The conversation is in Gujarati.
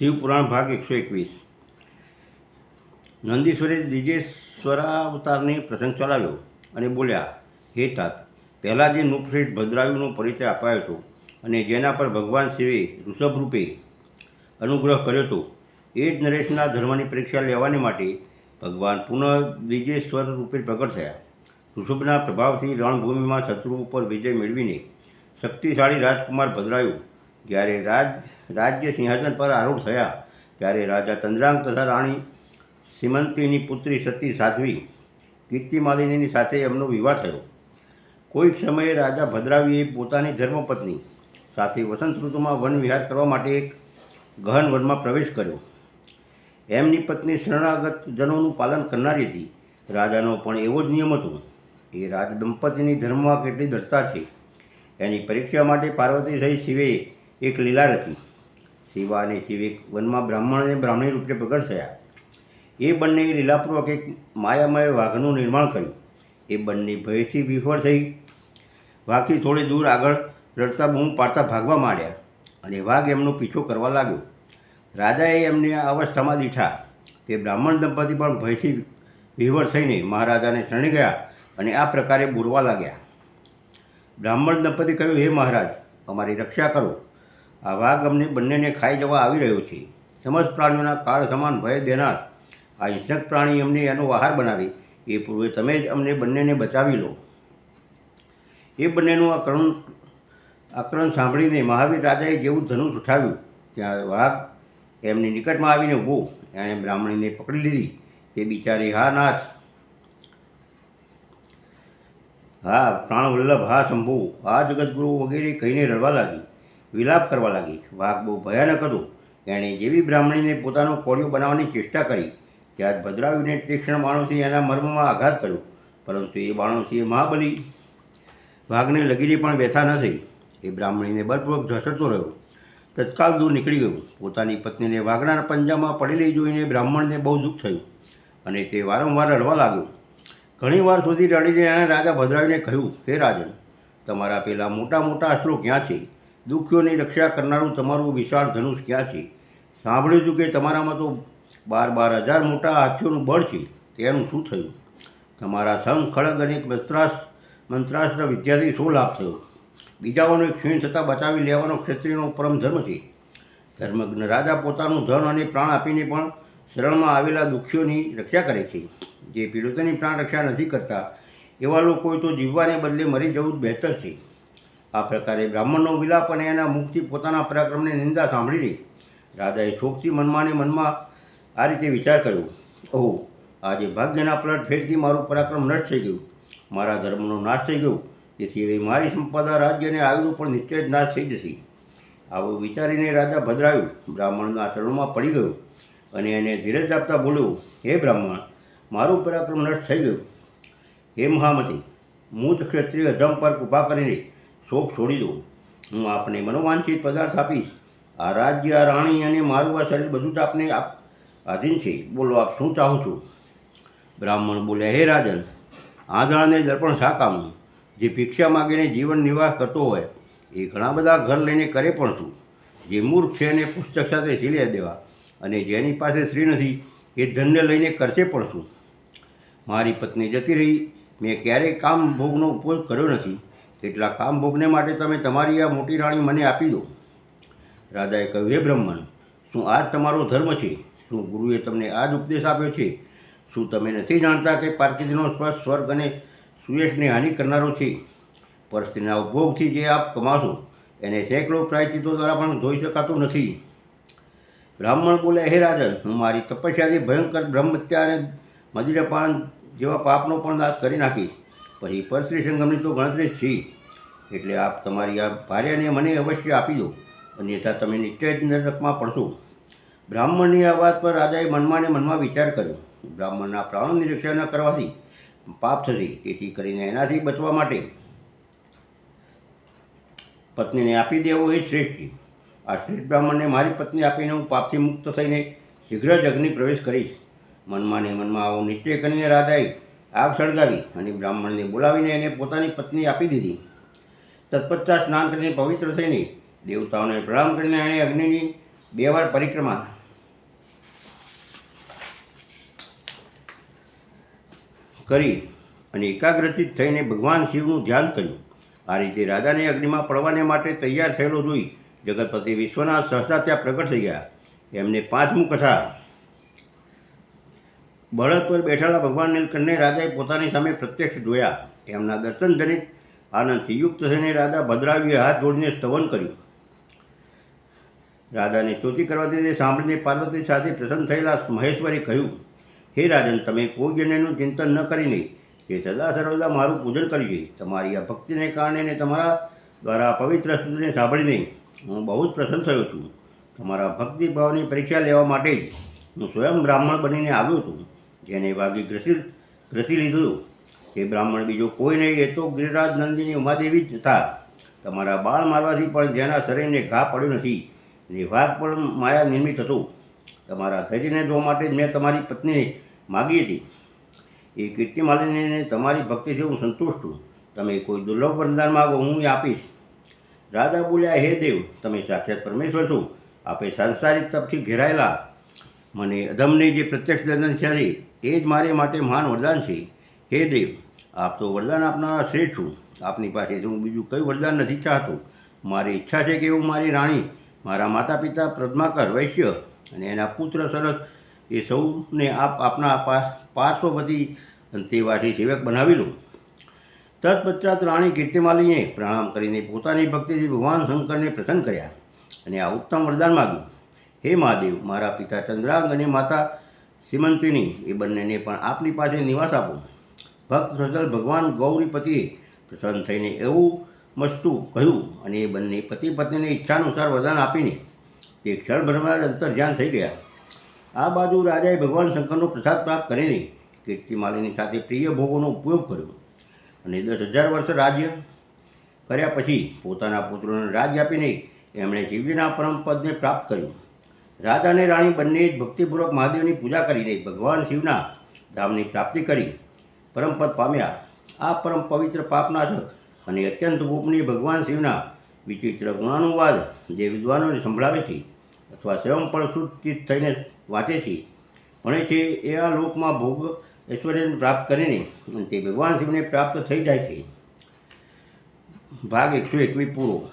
શિવપુરાણ ભાગ એકસો એકવીસ. નંદીશ્વરે દ્વિજેશ્વરાવતારની પ્રસંગ ચલાવ્યો અને બોલ્યા, હે તાત, પહેલાં જે નૃપશ્રેષ્ઠ ભદ્રાયુનો પરિચય અપાયો હતો અને જેના પર ભગવાન શિવે ઋષભ રૂપે અનુગ્રહ કર્યો હતો, એ જ નરેશના ધર્મની પરીક્ષા લેવાની માટે ભગવાન પુનઃ દ્વિજેશ્વર રૂપે પ્રગટ થયા. ઋષભના પ્રભાવથી રણભૂમિમાં શત્રુ ઉપર વિજય મેળવીને શક્તિશાળી રાજકુમાર ભદ્રાયુ જ્યારે રાજ, રાજ્ય સિંહાસન પર આરૂઢ થયા, ત્યારે રાજા ચંદ્રાંગ તથા રાણી સિમંતીની પુત્રી સતી સાધ્વી કીર્તિમાલિનીની સાથે એમનો વિવાહ થયો. કોઈક સમયે રાજા ભદ્રાવીએ પોતાની ધર્મપત્ની સાથે વસંત ઋતુમાં વન વિહાર કરવા માટે એક ગહન વનમાં પ્રવેશ કર્યો. એમની પત્ની શરણાગત જનોનું પાલન કરનારી હતી. રાજાનો પણ એવો જ નિયમ હતો, એ રાજ દંપતીની ધર્મમાં કેટલી દ્રઢતા છે. એની પરીક્ષા માટે પાર્વતી સહિત શિવે એક લીલા રચી. શિવા અને શિવિક વનમાં બ્રાહ્મણ અને બ્રાહ્મણી રૂપે પ્રગટ થયા. એ બંને લીલાપૂર્વક એક માયામય વાઘનું નિર્માણ કર્યું. એ બંને ભયથી વિફળ થઈ. વાઘથી થોડી દૂર આગળ રડતા બૂમ પાડતા ભાગવા માંડ્યા અને વાઘ એમનો પીછો કરવા લાગ્યો. રાજાએ એમને આ અવસ્થામાં દીઠા. તે બ્રાહ્મણ દંપતી પણ ભયથી વિહવળ થઈને મહારાજાને શરણી ગયા અને આ પ્રકારે બોલવા લાગ્યા. બ્રાહ્મણ દંપતી કહ્યું, હે મહારાજ, અમારી રક્ષા કરો. આ વાઘ અમને બંનેને ખાઈ જવા આવી રહ્યો છે. સમસ્ત પ્રાણીઓના કાળ સમાન ભય દેનાર. આ હિંસક પ્રાણી અમને એનો આહાર બનાવી. એ પૂર્વે તમે જ અમને બંનેને બચાવી લો. એ બંનેનું આ કરુણ આક્રમણ સાંભળીને મહાવીર રાજાએ જેવું ધનુષ ઉઠાવ્યું, ત્યાં વાઘ એમની નિકટમાં આવીને ઊભો. એણે બ્રાહ્મણીને પકડી લીધી. તે બિચારી, હા, નાથ. હા, પ્રાણવલ્લભ, હા, શંભુ. આ જગતગુરુ વગેરે કહીને રડવા લાગી. વિલાપ કરવા લાગી. વાઘ બહુ ભયાનક હતો. એણે જેવી બ્રાહ્મણીને પોતાનો કોળિયો બનાવવાની ચેષ્ટા કરી, ત્યાં ભદ્રાવીને તીક્ષ્ણ બાણોથી એના મર્મમાં આઘાત કર્યો. પરંતુ એ બાણોથી મહાબલી વાઘને લગીરી પણ બેઠા ન થઈ. એ બ્રાહ્મણીને બળપૂર્વક ઢસડતો રહ્યો. તત્કાલ દૂર નીકળી ગયું. પોતાની પત્નીને વાઘના પંજામાં પડેલી જોઈને બ્રાહ્મણને બહુ દુઃખ થયું અને તે વારંવાર રડવા લાગ્યો. ઘણી વાર સુધી રડીને એણે રાજા ભદ્રાવીને કહ્યું, હે રાજન, તમારા પેલા મોટા મોટા અશ્રુ ક્યાં છે? દુઃખીઓની રક્ષા કરનારું તમારું વિશાળ ધનુષ ક્યાં છે? સાંભળ્યું છું કે તમારામાં તો બાર બાર હજાર મોટા હાથીઓનું બળ છે. તેનું શું થયું? તમારા સંઘ, ખડગ અને મંત્રાસ મંત્રાસ્ત્ર વિદ્યાર્થી શું લાભ થયો? બીજાઓને ક્ષીણ થતાં બચાવી લેવાનો ક્ષત્રિયનો પરમ ધર્મ છે. ધર્મજ્ઞ રાજા પોતાનું ધન અને પ્રાણ આપીને પણ શરણમાં આવેલા દુઃખીઓની રક્ષા કરે છે. જે પીડિતોની પ્રાણ રક્ષા નથી કરતા, એવા લોકોએ તો જીવવાને બદલે મરી જવું જ બહેતર છે. આ પ્રકારે બ્રાહ્મણનો વિલાપ અને એના મુખથી પોતાના પરાક્રમની નિંદા સાંભળીને રાજાએ શોકથી મનમાંને મનમાં આ રીતે વિચાર કર્યો, ઓહો, આજે ભાગ્યના પલટ ફેરથી મારું પરાક્રમ નષ્ટ થઈ ગયું. મારા ધર્મનો નાશ થઈ ગયો. તેથી હવે મારી સંપદા રાજ્યને આવેલું પણ નિશ્ચય જ નાશ થઈ જશે. આવું વિચારીને રાજા ભદ્રાયું બ્રાહ્મણના ચરણમાં પડી ગયો અને એને ધીરજ આપતા બોલ્યો, હે બ્રાહ્મણ, મારું પરાક્રમ નષ્ટ થઈ ગયું. હે મહામતી મૂત ક્ષત્રિય ધમ પર કૃપા કરીને શોક છોડી દો હું આપને મનોવાંછિત પદાર્થ આપીશ. આ રાજ્ય, આ રાણી અને મારું આ શરીર બધું જ આપને આપ, આધીન છે. બોલો, આપ શું ચાહો છો? બ્રાહ્મણ બોલ્યા હે રાજન, આંધળાને દર્પણ શા કામનું જે ભિક્ષા માગીને જીવન નિર્વાહ કરતો હોય, એ ઘણા બધા ઘર લઈને કરે પણ શું? જે મૂર્ખ છે એને પુસ્તક સાથે સિલિયા દેવા. અને જેની પાસે સ્ત્રી નથી, એ ધનને લઈને કરશે પણ શું? મારી પત્ની જતી રહી. મેં ક્યારેય કામ ભોગનો ઉપયોગ કર્યો નથી. એટલા કામ ભોગને માટે તમે તમારી આ મોટી રાણી મને આપી દો. રાજાએ કહ્યું, હે બ્રહ્મણ, શું આ તમારો ધર્મ છે? શું ગુરુએ તમને આ જ ઉપદેશ આપ્યો છે? શું તમે નથી જાણતા કે પાર્કિદનો સ્પર્શ સ્વર્ગ અને સુયશને હાનિ કરનારો છે? પરસ્ત્રીના ઉપભોગથી જે આપ કમાશો, એને સેંકડો પ્રાયચિતો દ્વારા પણ જોઈ શકાતું નથી. બ્રાહ્મણ બોલે, હે રાજન, હું મારી તપસ્યાથી ભયંકર બ્રહ્મત્યા અને મદિરપાન જેવા પાપનો પણ નાશ કરી નાખીશ. પછી પરશ્રી સંગમની તો ગણતરી જ છે. એટલે આપ તમારી આ ભાર્યાને મને અવશ્ય આપી દો અન્યથા તમે નિશ્ચય જ નરકમાં પડશો. બ્રાહ્મણની આ વાત પર રાજાએ મનમાં ને મનમાં વિચાર કર્યો. બ્રાહ્મણના પ્રાણ નિરીક્ષણ કરવાથી પાપ થશે, તેથી કરીને એનાથી બચવા માટે પત્નીને આપી દેવો એ શ્રેષ્ઠ છે. આ શ્રેષ્ઠ બ્રાહ્મણને મારી પત્ની આપીને હું પાપથી મુક્ત થઈને શીઘ્ર જ અગ્નિ પ્રવેશ કરીશ. મનમાં ને મનમાં આવો નિશ્ચય કરીને રાજાએ આગ સળગાવી અને બ્રાહ્મણને બોલાવીને એને પોતાની પત્ની આપી દીધી. તત્પશ્ચાત સ્નાન કરીને પવિત્ર થઈને દેવતાઓને પ્રણામ કરીને એણે અગ્નિની બે વાર પરિક્રમા કરી અને એકાગ્રચિત થઈને ભગવાન શિવનું ધ્યાન કર્યું. આ રીતે રાજાને અગ્નિમાં પડવાને માટે તૈયાર થયેલો જોઈ જગતપતિ વિશ્વના સહસા ત્યાં પ્રગટ થઈ ગયા. એમને પાંચમું કથા બળદ પર બેઠેલા ભગવાન નીલકંઠને રાજાએ પોતાની સામે પ્રત્યક્ષ જોયા. એમના દર્શન જનિત આનંદથી યુક્ત થઈને રાજા ભદ્રાવીએ હાથ જોડીને સ્તવન કર્યું. રાજાને સ્તુતિ કરવાથી તે સાંભળીને પાર્વતી સાથે પ્રસન્ન થયેલા મહેશ્વરે કહ્યું, હે રાજન, તમે કોઈ જનનું ચિંતન ન કરીને તે સદા સર્વદા મારું પૂજન કરજે તમારી આ ભક્તિને કારણે ને તમારા દ્વારા પવિત્ર સ્તુતિને સાંભળીને હું બહુ જ પ્રસન્ન થયો છું. તમારા ભક્તિભાવની પરીક્ષા લેવા માટે જ હું સ્વયં બ્રાહ્મણ બનીને આવ્યો છું. જેને વાગી ગ્રસી ગ્રસી લીધું. તે બ્રાહ્મણ બીજો કોઈ નહીં, એ તો ગિરિરાજ નંદીની ઉમાદેવી જ હતા. તમારા બાળ મારવાથી પણ જેના શરીરને ઘા પડ્યો નથી ને વાઘ પણ માયા નિર્મિત હતું. તમારા ધૈર્યને જોવા માટે જ મેં તમારી પત્નીને માગી હતી. એ કીર્તિ માલિનીને તમારી ભક્તિથી હું સંતુષ્ટ છું. તમે કોઈ દુર્લભ વરદાન માગો, હું એ આપીશ. રાજા બોલ્યા, હે દેવ, તમે સાક્ષાત પરમેશ્વર છો. આપે સાંસારિક તપથી ઘેરાયેલા મને અધમની જે પ્રત્યક્ષ દર્શન છે એ જ મારે માટે મહાન વરદાન છે. હે દેવ, આપ તો વરદાન આપનારા શ્રેષ્ઠ છું. આપની પાસેથી હું બીજું કયું વરદાન નથી ચાહતો? મારી ઈચ્છા છે કે હું મારી રાણી, મારા માતા પિતા પ્રદ્માકર વૈશ્ય અને એના પુત્ર શરદ એ સૌને આપ આપના પાર્શ્વપતિ અંતેવાસી સેવક બનાવી લો. તત્પશ્ચાત રાણી કીર્તિમાલીને પ્રણામ કરીને પોતાની ભક્તિથી ભગવાન શંકરને પ્રસન્ન કર્યા અને આ ઉત્તમ વરદાન માગ્યું. હે મહાદેવ, મારા પિતા ચંદ્રાંગ અને માતા સીમંતિની, એ બંનેને પણ આપની પાસે નિવાસ આપો. ભક્ત સજલ ભગવાન ગૌરીપતિએ પ્રસન્ન થઈને એવું મસ્તું કહ્યું અને એ બંને પતિ પત્નીને ઈચ્છાનુસાર વરદાન આપીને તે ક્ષણભરમાં અંતર ધ્યાન થઈ ગયા. આ બાજુ રાજાએ ભગવાન શંકરનો પ્રસાદ પ્રાપ્ત કરીને કીર્તિમાલીની સાથે પ્રિય ભોગોનો ઉપયોગ કર્યો અને દસ હજાર વર્ષ રાજ્ય કર્યા પછી પોતાના પુત્રોને રાજ્ય આપીને એમણે શિવજીના પરમ પદને પ્રાપ્ત કર્યું. રાજા અને રાણી બંને જ ભક્તિપૂર્વક મહાદેવની પૂજા કરીને ભગવાન શિવના ધામની પ્રાપ્તિ કરી. પરમપદ પામ્યા. આ પરમ પવિત્ર પાપનાશક અને અત્યંત ગોપનીય ભગવાન શિવના વિચિત્ર ગુણાનુવાદ જે વિદ્વાનોને સંભળાવે છે અથવા સ્વયં પણ સુચિત થઈને વાંચે છે. ભણે છે એ આ લોકમાં ભોગ ઐશ્વર્યને પ્રાપ્ત કરીને તે ભગવાન શિવને પ્રાપ્ત થઈ જાય છે. ભાગ એકસો એકવીસ પૂરો.